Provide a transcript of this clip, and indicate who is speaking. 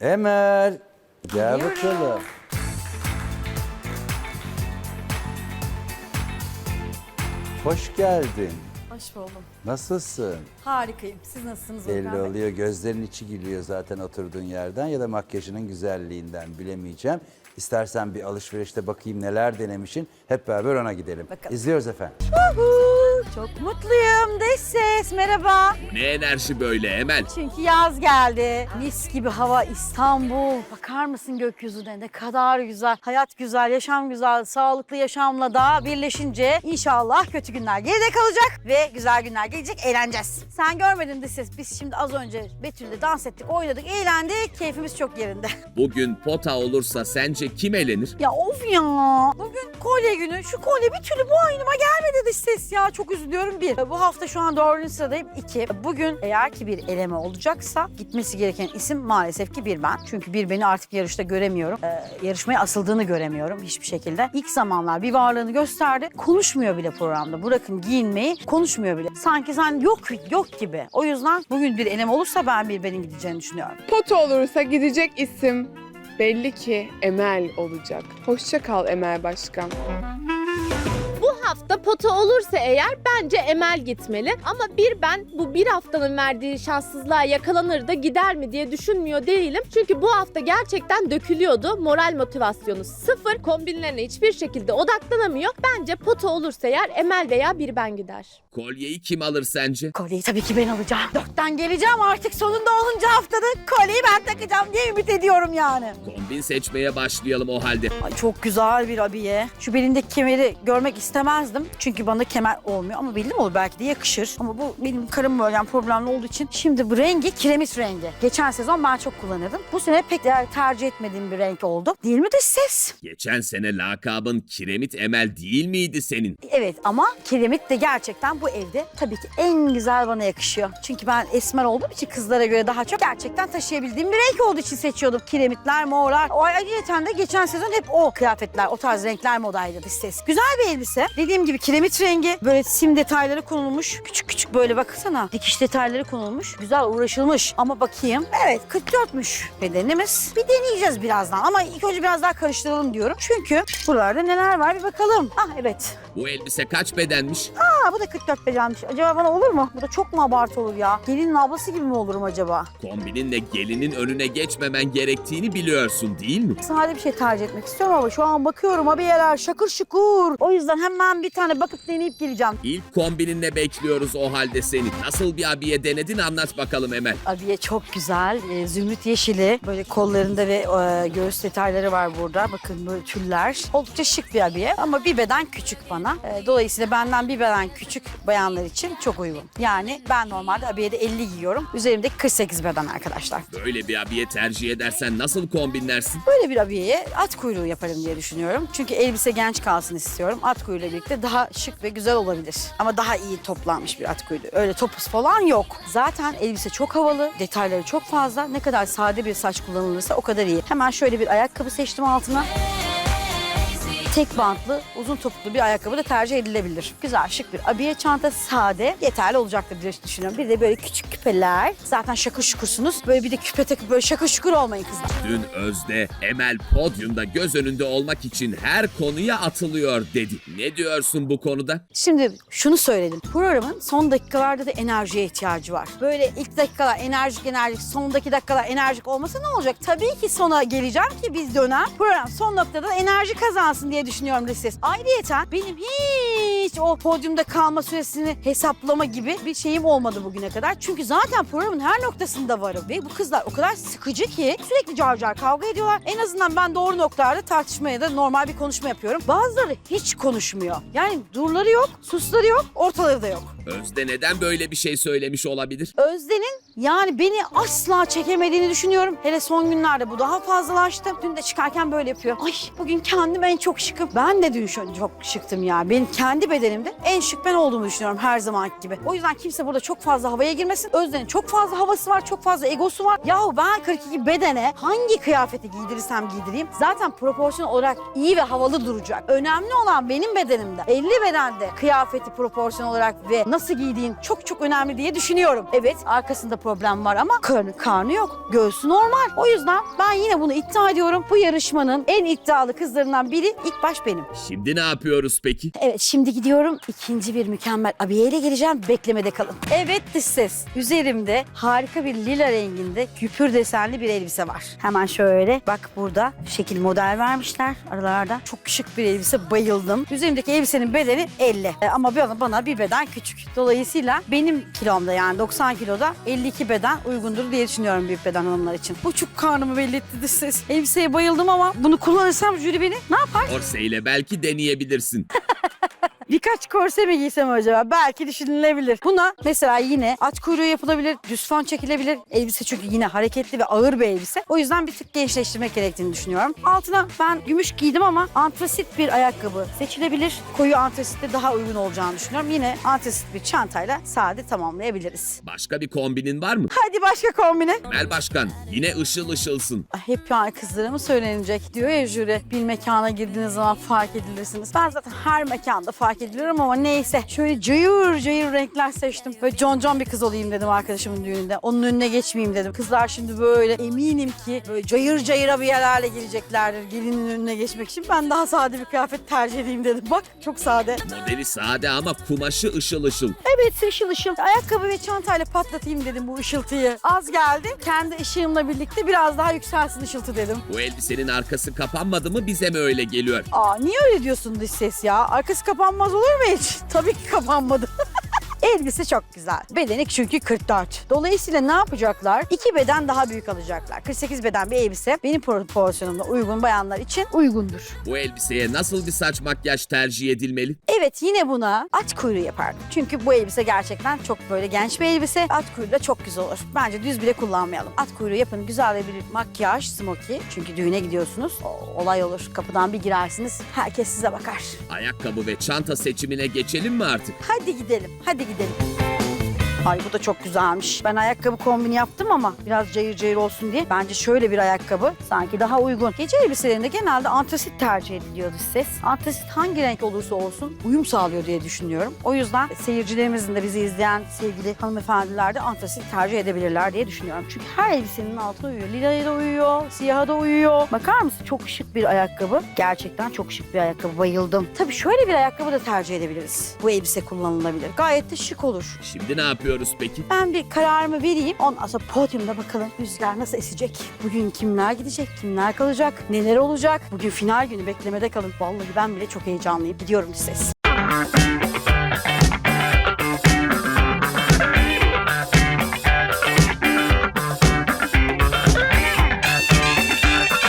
Speaker 1: Emel gel
Speaker 2: Geliyorum.
Speaker 1: bakalım. Hoş geldin.
Speaker 2: Hoş buldum.
Speaker 1: Nasılsın?
Speaker 2: Harikayım. Siz nasılsınız
Speaker 1: Belli
Speaker 2: Volkan Bey?
Speaker 1: oluyor. Gözlerin içi gülüyor zaten oturduğun yerden ya da makyajının güzelliğinden bilemeyeceğim. İstersen bir alışverişte bakayım neler denemişin. Hep beraber ona gidelim.
Speaker 2: Bakalım.
Speaker 1: İzliyoruz efendim.
Speaker 2: Çok mutluyum. Dış ses merhaba.
Speaker 3: Ne enerji böyle Emel?
Speaker 2: Çünkü yaz geldi. Mis gibi hava İstanbul. Bakar mısın gökyüzüne ne kadar güzel. Hayat güzel, yaşam güzel. Sağlıklı yaşamla da birleşince inşallah kötü günler geride kalacak ve güzel günler gelecek. Eğleneceğiz. Sen görmedin dış ses. Biz şimdi az önce Betül'le dans ettik, oynadık, eğlendik. Keyfimiz çok yerinde.
Speaker 3: Bugün pota olursa sence kim elenir?
Speaker 2: Ya of ya. Bugün kolye günü. Şu kolye bir türlü bu aynıma gelmedi dış ses ya. Çok üzülüyorum bir. Bu hafta şu an dördüncü sıradayım. iki. Bugün eğer ki bir eleme olacaksa gitmesi gereken isim maalesef ki bir ben. Çünkü bir beni artık yarışta göremiyorum. Ee, yarışmaya asıldığını göremiyorum hiçbir şekilde. İlk zamanlar bir varlığını gösterdi. Konuşmuyor bile programda. Bırakın giyinmeyi konuşmuyor bile. Sanki sen yok yok gibi. O yüzden bugün bir eleme olursa ben bir benim gideceğini düşünüyorum.
Speaker 4: Pot olursa gidecek isim belli ki Emel olacak. Hoşça kal Emel Başkan.
Speaker 5: Hafta pota olursa eğer bence Emel gitmeli. Ama bir ben bu bir haftanın verdiği şanssızlığa yakalanır da gider mi diye düşünmüyor değilim. Çünkü bu hafta gerçekten dökülüyordu. Moral motivasyonu sıfır. Kombinlerine hiçbir şekilde odaklanamıyor. Bence pota olursa eğer Emel veya bir ben gider.
Speaker 3: Kolyeyi kim alır sence?
Speaker 2: Kolyeyi tabii ki ben alacağım. Dörtten geleceğim artık sonunda 10. haftada kolyeyi ben takacağım diye ümit ediyorum yani.
Speaker 3: Kombin seçmeye başlayalım o halde.
Speaker 2: Ay çok güzel bir abiye. Şu belindeki kemeri görmek istemezdim. Çünkü bana kemer olmuyor ama belli mi olur belki de yakışır. Ama bu benim karım bölgem problemli olduğu için. Şimdi bu rengi kiremit rengi. Geçen sezon ben çok kullanırdım. Bu sene pek de tercih etmediğim bir renk oldu. Değil mi de ses?
Speaker 3: Geçen sene lakabın Kiremit Emel değil miydi senin?
Speaker 2: Evet ama kiremit de gerçekten bu evde tabii ki en güzel bana yakışıyor. Çünkü ben esmer olduğum için kızlara göre daha çok gerçekten taşıyabildiğim bir renk olduğu için seçiyordum. Kiremitler, morlar. O ayrıca de geçen sezon hep o kıyafetler, o tarz renkler modaydı ses. Güzel bir elbise. Dediğim gibi kiremit rengi. Böyle sim detayları konulmuş. Küçük küçük böyle baksana. Dikiş detayları konulmuş. Güzel uğraşılmış. Ama bakayım. Evet 44'müş bedenimiz. Bir deneyeceğiz birazdan. Ama ilk önce biraz daha karıştıralım diyorum. Çünkü buralarda neler var bir bakalım. Ah evet.
Speaker 3: Bu elbise kaç bedenmiş?
Speaker 2: Aa bu da 44 bedenmiş. Acaba bana olur mu? Bu da çok mu abartı olur ya? Gelinin ablası gibi mi olurum acaba?
Speaker 3: Kombininle gelinin önüne geçmemen gerektiğini biliyorsun değil mi?
Speaker 2: Sade bir şey tercih etmek istiyorum ama şu an bakıyorum abiyeler şakır şukur. O yüzden hemen bir tane bakıp deneyip geleceğim.
Speaker 3: İlk kombininle bekliyoruz o halde seni. Nasıl bir abiye denedin anlat bakalım Emel.
Speaker 2: Abiye çok güzel. Ee, zümrüt yeşili. Böyle kollarında ve e, göğüs detayları var burada. Bakın böyle tüller. Oldukça şık bir abiye ama bir beden küçük bana. Ee, dolayısıyla benden bir beden küçük bayanlar için çok uygun. Yani ben normalde abiyede 50 giyiyorum. Üzerimde 48 beden arkadaşlar.
Speaker 3: Böyle bir abiye tercih edersen nasıl kombinlersin?
Speaker 2: Böyle bir abiyeye at kuyruğu yaparım diye düşünüyorum. Çünkü elbise genç kalsın istiyorum. At kuyruğuyla birlikte daha şık ve güzel olabilir. Ama daha iyi toplanmış bir at kuyruğu. Öyle topuz falan yok. Zaten elbise çok havalı, detayları çok fazla. Ne kadar sade bir saç kullanılırsa o kadar iyi. Hemen şöyle bir ayakkabı seçtim altına. Tek bantlı, uzun topuklu bir ayakkabı da tercih edilebilir. Güzel, şık bir abiye çanta sade yeterli olacaktır diye düşünüyorum. Bir de böyle küçük küpeler. Zaten şakır şukursunuz. Böyle bir de küpe takıp böyle şakır şukur olmayın kızlar.
Speaker 3: Dün Özde Emel podyumda göz önünde olmak için her konuya atılıyor dedi. Ne diyorsun bu konuda?
Speaker 2: Şimdi şunu söyledim. Programın son dakikalarda da enerjiye ihtiyacı var. Böyle ilk dakikalar enerjik enerjik, son dakikalar enerjik olmasa ne olacak? Tabii ki sona geleceğim ki biz dönem program son noktada da enerji kazansın diye düşünüyorum Lises. Ayrıyeten benim hiç o podyumda kalma süresini hesaplama gibi bir şeyim olmadı bugüne kadar. Çünkü zaten programın her noktasında varım ve bu kızlar o kadar sıkıcı ki sürekli car car kavga ediyorlar. En azından ben doğru noktalarda tartışmaya da normal bir konuşma yapıyorum. Bazıları hiç konuşmuyor. Yani durları yok, susları yok, ortaları da yok.
Speaker 3: Özde neden böyle bir şey söylemiş olabilir?
Speaker 2: Özden'in yani beni asla çekemediğini düşünüyorum. Hele son günlerde bu daha fazlalaştı. Dün de çıkarken böyle yapıyor. Ay bugün kendim en çok şıkım. Ben de dün çok şıktım ya. Benim kendi bedenimde en şık ben olduğumu düşünüyorum her zamanki gibi. O yüzden kimse burada çok fazla havaya girmesin. Özden'in çok fazla havası var, çok fazla egosu var. Yahu ben 42 bedene hangi kıyafeti giydirirsem giydireyim zaten proporsiyon olarak iyi ve havalı duracak. Önemli olan benim bedenimde 50 bedende kıyafeti proporsiyon olarak ve nasıl giydiğin çok çok önemli diye düşünüyorum. Evet arkasında problem var ama karnı, karnı yok. Göğsü normal. O yüzden ben yine bunu iddia ediyorum. Bu yarışmanın en iddialı kızlarından biri ilk baş benim.
Speaker 3: Şimdi ne yapıyoruz peki?
Speaker 2: Evet şimdi gidiyorum ikinci bir mükemmel abiyeyle geleceğim beklemede kalın. Evet dış ses üzerimde harika bir lila renginde küpür desenli bir elbise var. Hemen şöyle bak burada şekil model vermişler aralarda. Çok şık bir elbise bayıldım. Üzerimdeki elbisenin bedeni 50 E, ama bana, bana bir beden küçük. Dolayısıyla benim kilomda yani 90 kiloda 52 beden uygundur diye düşünüyorum büyük beden hanımlar için. Bu çok karnımı belli etti ses. Elbiseye bayıldım ama bunu kullanırsam jüri beni ne yapar?
Speaker 3: Korseyle belki deneyebilirsin.
Speaker 2: Birkaç korse mi giysem acaba? Belki düşünülebilir. Buna mesela yine at kuyruğu yapılabilir, düz fon çekilebilir. Elbise çünkü yine hareketli ve ağır bir elbise. O yüzden bir tık gençleştirmek gerektiğini düşünüyorum. Altına ben gümüş giydim ama antrasit bir ayakkabı seçilebilir. Koyu antrasitte daha uygun olacağını düşünüyorum. Yine antrasit bir çantayla sade tamamlayabiliriz.
Speaker 3: Başka bir kombinin var mı?
Speaker 2: Hadi başka kombine.
Speaker 3: Emel Başkan yine ışıl ışılsın.
Speaker 2: Ay, Hep yani kızlara mı söylenecek diyor ya jüri. Bir mekana girdiğiniz zaman fark edilirsiniz. Ben zaten her mekanda fark ediliyorum ama neyse. Şöyle cayır cayır renkler seçtim. Böyle con con bir kız olayım dedim arkadaşımın düğününde. Onun önüne geçmeyeyim dedim. Kızlar şimdi böyle eminim ki böyle cayır cayır abiyelerle geleceklerdir. Gelinin önüne geçmek için. Ben daha sade bir kıyafet tercih edeyim dedim. Bak çok sade.
Speaker 3: Modeli sade ama kumaşı ışıl ışıl.
Speaker 2: Evet ışıl ışıl. Ayakkabı ve çantayla patlatayım dedim bu ışıltıyı. Az geldi. Kendi ışığımla birlikte biraz daha yükselsin ışıltı dedim.
Speaker 3: Bu elbisenin arkası kapanmadı mı bize mi öyle geliyor?
Speaker 2: Aa niye öyle diyorsun dış ses ya? Arkası kapanmaz olur mu hiç? Tabii ki kapanmadı. Elbise çok güzel. Bedeni çünkü 44. Dolayısıyla ne yapacaklar? İki beden daha büyük alacaklar. 48 beden bir elbise benim proporsiyonumda uygun bayanlar için uygundur.
Speaker 3: Bu elbiseye nasıl bir saç makyaj tercih edilmeli?
Speaker 2: Evet yine buna at kuyruğu yapardım. Çünkü bu elbise gerçekten çok böyle genç bir elbise. At kuyruğu da çok güzel olur. Bence düz bile kullanmayalım. At kuyruğu yapın güzel bir makyaj, smoky. Çünkü düğüne gidiyorsunuz. O, olay olur. Kapıdan bir girersiniz. Herkes size bakar.
Speaker 3: Ayakkabı ve çanta seçimine geçelim mi artık?
Speaker 2: Hadi gidelim, hadi gidelim. edin. Ay bu da çok güzelmiş. Ben ayakkabı kombini yaptım ama biraz cayır cayır olsun diye. Bence şöyle bir ayakkabı sanki daha uygun. Gece elbiselerinde genelde antrasit tercih ediliyordu ses. Antrasit hangi renk olursa olsun uyum sağlıyor diye düşünüyorum. O yüzden seyircilerimizin de bizi izleyen sevgili hanımefendiler de antrasit tercih edebilirler diye düşünüyorum. Çünkü her elbisenin altına uyuyor. Lila'ya da uyuyor, siyaha da uyuyor. Bakar mısın? Çok şık bir ayakkabı. Gerçekten çok şık bir ayakkabı. Bayıldım. Tabii şöyle bir ayakkabı da tercih edebiliriz. Bu elbise kullanılabilir. Gayet de şık olur.
Speaker 3: Şimdi ne yapıyoruz peki?
Speaker 2: Ben bir kararımı vereyim. Ondan sonra podyumda bakalım rüzgar nasıl esecek. Bugün kimler gidecek, kimler kalacak, neler olacak. Bugün final günü beklemede kalın. Vallahi ben bile çok heyecanlıyım. Gidiyorum ses.